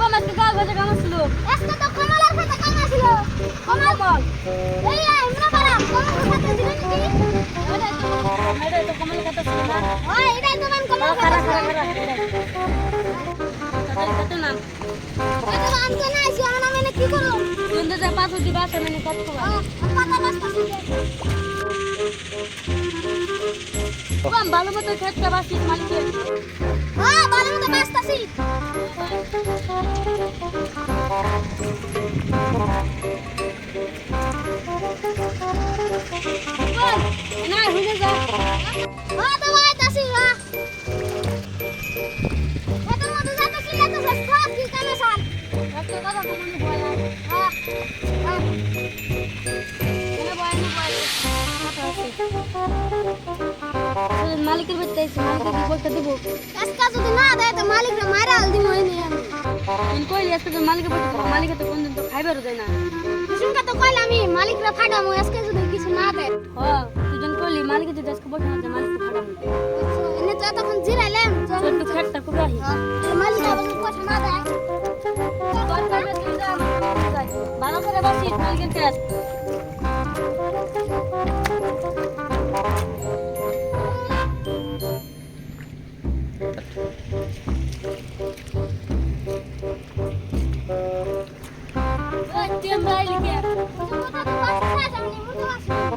লিপম আজকে গাল বাজে কাম ছিল আজকে তো কমলার সাথে কামা ছিল কমল বল এই আমরা পারা কি এটা তো কমল কথা ছিল না ওই এটাই তো মান কমল খারা সাথে খারা খারা কত নাম তো না এসে আমার নামে কি করব? সুন্দর যা পাথর দিবা আছে মানে কত ও পাতা নষ্ট করে ভালো মতো খেতে বাসি মালিকের মালিকের বাড়িতে আইছি মালিকের পয়সা দেবো? যদি না দেয় তো মালিকরা মারা আল দিমু আমি কইলি আজকে মালিকের বাড়িতে মালিকে তো কোনদিন তো খাইবারও দেয় না। কুসুমকা তো কইলাম আমি মালিকরা ফাটামু আজকে যদি কিছু না দেয়। হ তুজন কইলি মালিক যদি আজকে বসে না মালিক তো এনে তো তখন জিরাইলাম চল তো খেটটা করে আহি মালিক আবার কথা না দেয়। কাছে। ভালো করে বসি মালিকের খেত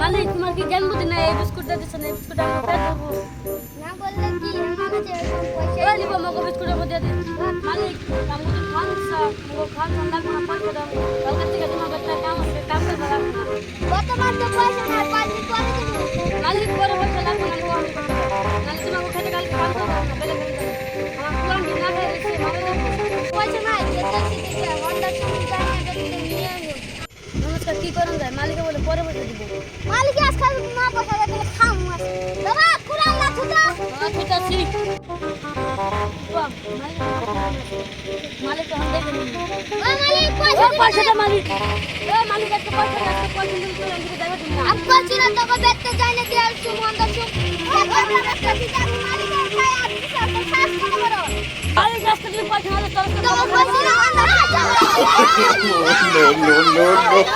মালিক তোমার কি জ্ঞান বুদ্ধি নাই? এই বিস্কুটটা দিচ্ছে না এই বিস্কুট আমি পেট ভরবো। না বললে কি? আমার যে পয়সা ওই নিব মগো বিস্কুটের মধ্যে দিন মালিক আমি তো খান সা মগো খান খান লাগবো না পাঁচ দাম কালকে থেকে তোমার একটা কাম আছে কাম করতে লাগবো না। বর্তমান তো পয়সা না পাঁচ দিন পরে দেবো। মালিক বড় নমস্কার কি করুন যায় মালিকে বলে পরে বসে দিব। মালিক আজকাল না পয়সা দিলে খাম বাবা কুড়াল না থুতা হ্যাঁ ঠিক আছে মালিক মালিক দেখে ও মালিক পয়সা ও পয়সাটা মালিক। এ মালিক একটা পয়সা দে, একটা পয়সা দিন করে দিকে দেবে তুমি আমি বলছি না তোকে দেখতে যাই না দিয়ে আর আর শ্বাস কত বড় মালিক রাস্তা দিয়ে পয়সা না তোর তোকে না no, no, no, no.